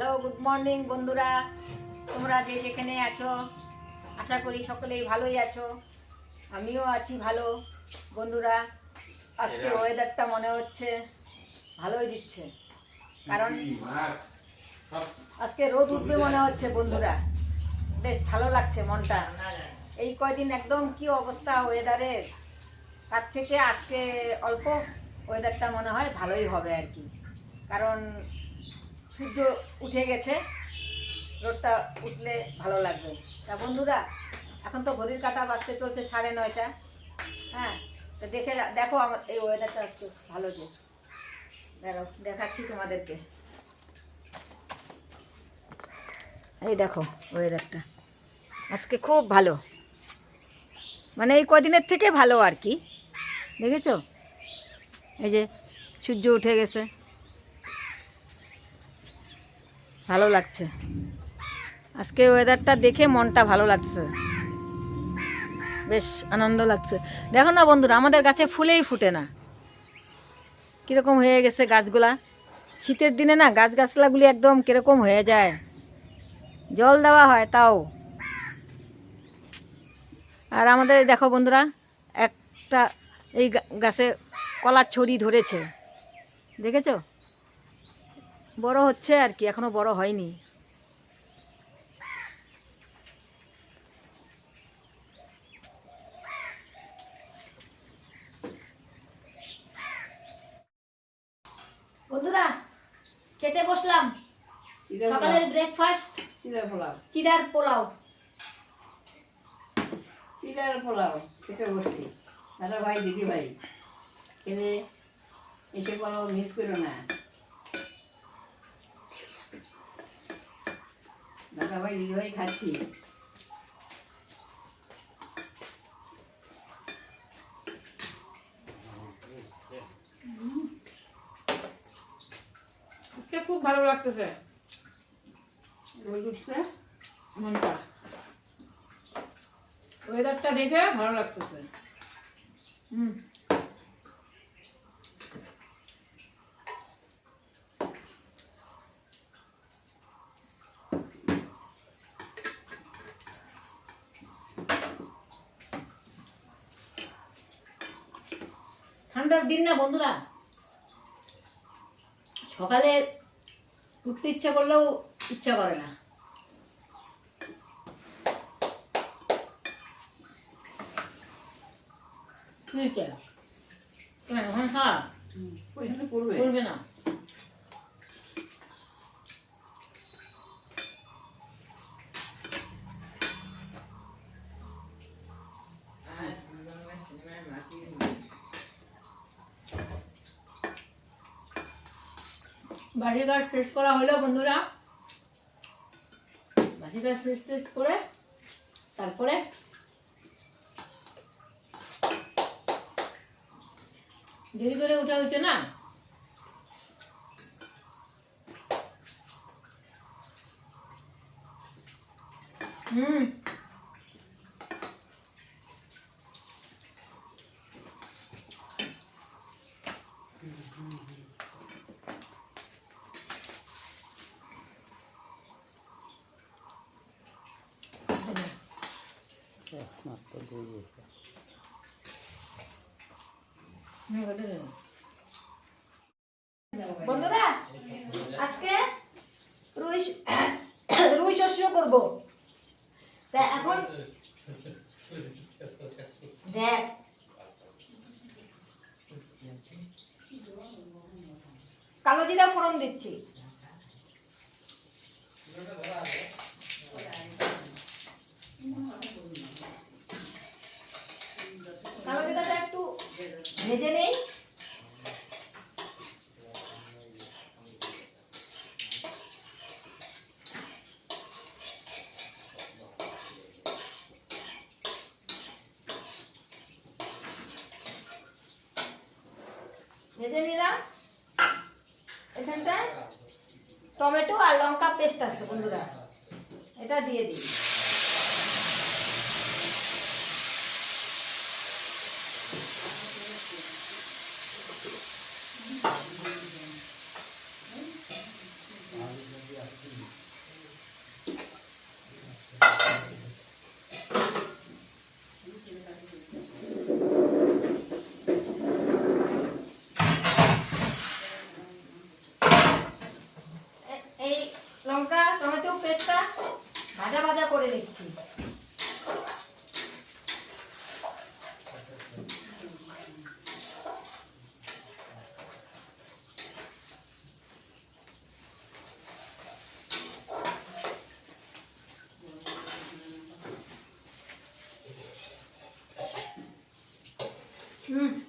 Hello good morning বন্ধুরা। তোমরা যে যেখানে আছো আশা করি সকলেই ভালোই আছো। আমিও আছি ভালো বন্ধুরা। আজকে ওয়েদারটা মনে হচ্ছে ভালোই দিচ্ছে। কারণ আজকে রোদ উঠবে মনে হচ্ছে বন্ধুরা। বেশ ভালো লাগছে মনটা। এই কয়দিন একদম কি অবস্থা ওয়েদারের তার থেকে আজকে অল্প ওয়েদারটা মনে হয় ভালোই হবে আর কি। কারণ সূর্য উঠে গেছে, রোদটা উঠলে ভালো লাগবে। তা বন্ধুরা, এখন তো ঘড়ির কাটা বাজতে চলছে সাড়ে নয়টা। হ্যাঁ তো দেখে দেখো আমার এই ওয়েদারটা আজকে ভালো যে। দেখো, দেখাচ্ছি তোমাদেরকে। এই দেখো ওয়েদারটা আজকে খুব ভালো। মানে এই কদিনের থেকে ভালো আর কি। দেখেছ? এই যে সূর্য উঠে গেছে। ভালো লাগছে। আজকে ওয়েদারটা দেখে মনটা ভালো লাগছে। বেশ আনন্দ লাগছে। দেখো না বন্ধুরা, আমাদের গাছে ফুলেই ফুটে না। কীরকম হয়ে গেছে গাছগুলা? শীতের দিনে না গাছ গাছলাগুলি একদম কীরকম হয়ে যায়। জল দেওয়া হয় তাও। আর আমাদের দেখো বন্ধুরা, একটা এই গাছে কলার ছড়ি ধরেছে। দেখেছ? বড় হচ্ছে আর কি এখনও বড় হয়নি। বন্ধুরা খেতে বসলাম। সকালের ব্রেকফাস্ট চিড়ার পোলাও। চিড়ার পোলাও। চিড়ার পোলাও খেতে বসছি। দাদা ভাই দিদি ভাই খেলে এসে বলো মিস করো না। দাদা ভাই দিদি ভাই খাচ্ছি খুব ভালো লাগতেছে মনটা ওয়েদারটা দেখে ভালো লাগতেছে হুম ঠান্ডার দিন না বন্ধুরা? সকালে উঠতে ইচ্ছা করলেও ইচ্ছা করে না। ঠিক আছে এখন হ্যাঁ ওইখানে পড়বে। করবে না? বাড়ির কাজ শেষ করা হলো, বন্ধুরা। বাড়ির কাজ শেষ টেস করে তারপরে দেরি করে উঠা হচ্ছে না হুম হুম, ওটা দে। বন্ধুরা আজকে রুই রুই শস্য করব। তা এখন দেখ। কালো জিরা ফোড়ন দিচ্ছি। পেস্ট আছে বন্ধুরা। এটা দিয়ে দিই। Hı.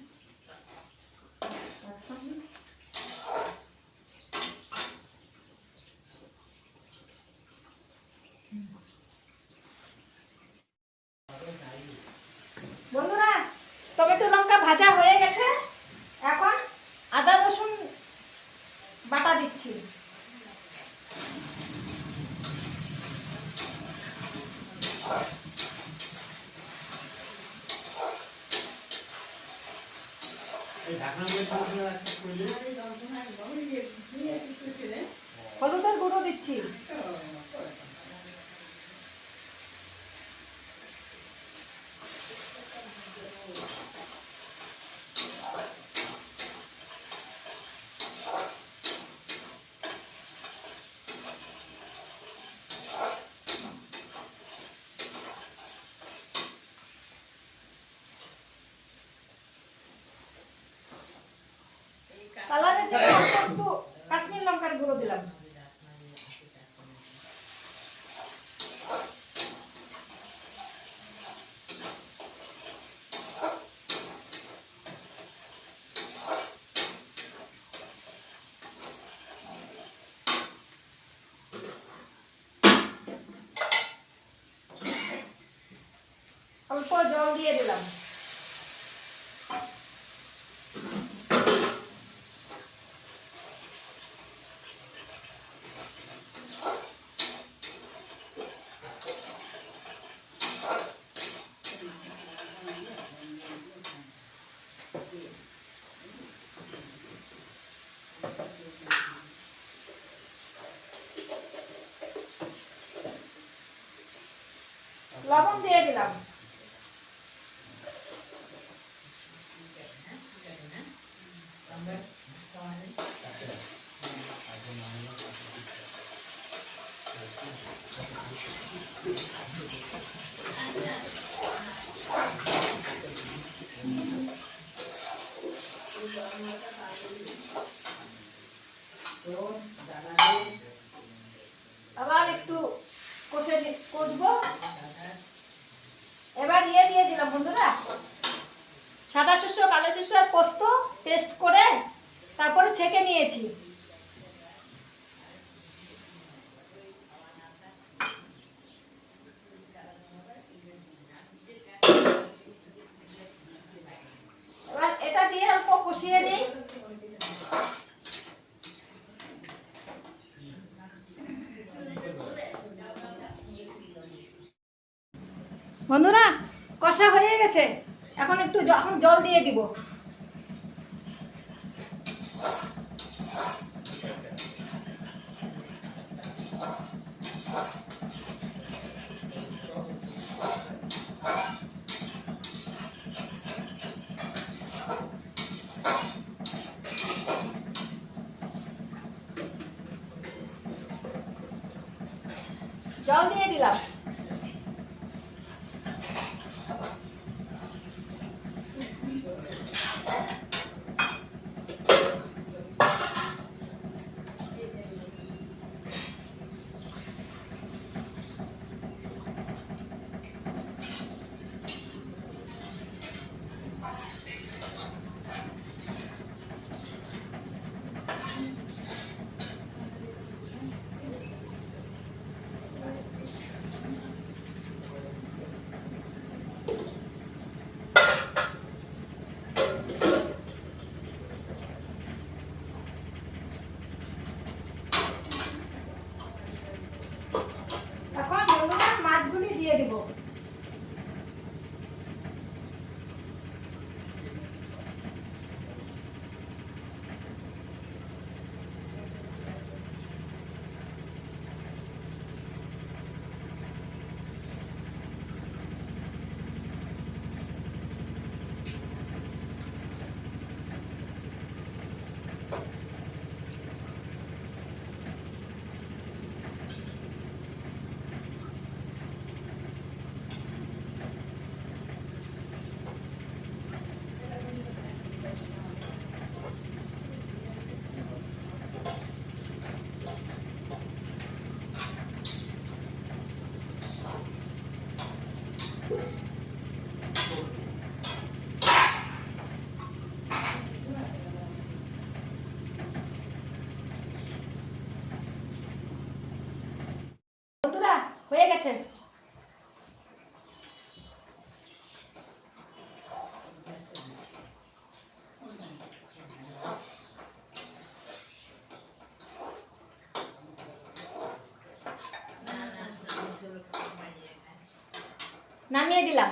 বন্ধুরা কষা হয়ে গেছে। এখন একটু এখন জল দিয়ে দিব। জল দিয়ে দিলাম। গেছে নামিয়ে দিলাম।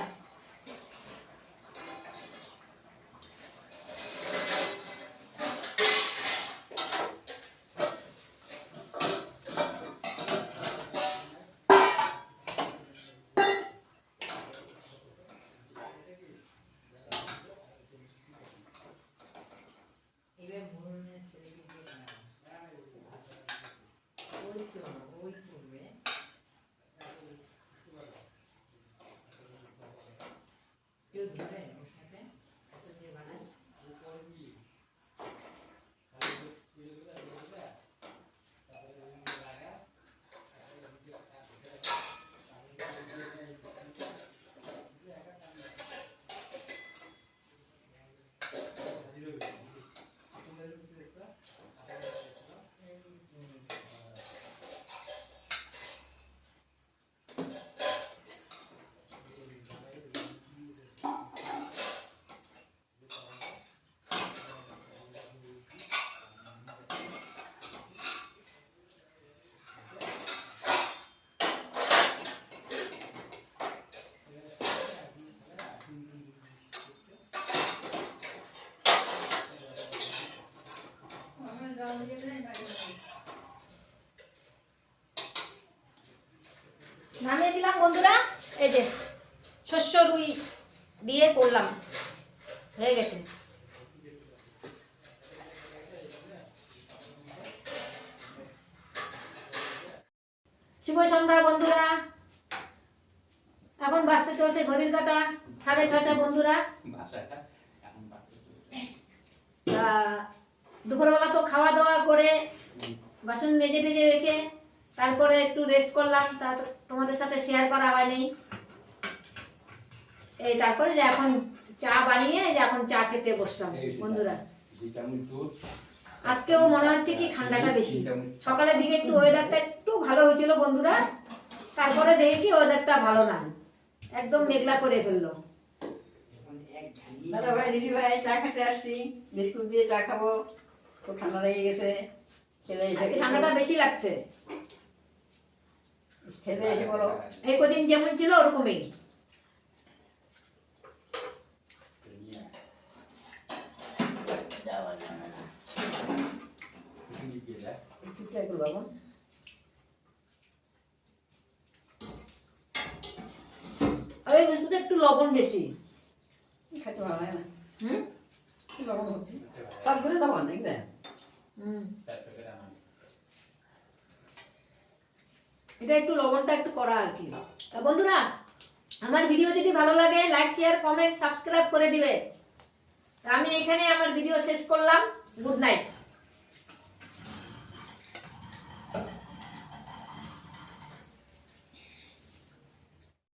দিলাম বন্ধুরা। এই যে শস্য রুই দিয়ে করলাম। হয়ে গেছে। শুভ সন্ধ্যা বন্ধুরা। এখন বাঁচতে চলছে ঘড়ির কাটা সাড়ে ছয়টা বন্ধুরা। দুপুরবেলা তো খাওয়া দাওয়া করে বাসন মেজে টেজে রেখে তারপরে একটু রেস্ট করলাম তা তোমাদের সাথে শেয়ার করা হয়নি। এই তারপরে যে এখন চা বানিয়ে যে এখন চা খেতে বসলাম বন্ধুরা। আজকেও মনে হচ্ছে কি ঠান্ডাটা বেশি। সকালের দিকে একটু ওয়েদারটা একটু ভালো হয়েছিল বন্ধুরা। তারপরে দেখি কি ওয়েদারটা ভালো না। একদম মেঘলা করে ফেলল। দাদা ভাই দিদি ভাই চা খেতে আসছি। বিস্কুট দিয়ে চা খাব। খুব ঠান্ডা লেগে গেছে। ঠান্ডাটা বেশি লাগছে। এই কদিন যেমন ছিল ওরকমই? একটু এই বিস্কুটে লবণ বেশি। খেতে ভালো লাগে না। হুম? লবণ হচ্ছে? লবণ হুম। এটা একটু লবণটা একটু করা আর কি। বন্ধুরা, আমার ভিডিও যদি ভালো লাগে লাইক শেয়ার কমেন্ট সাবস্ক্রাইব করে দিবে। আমি এখানে আমার ভিডিও শেষ করলাম। Good night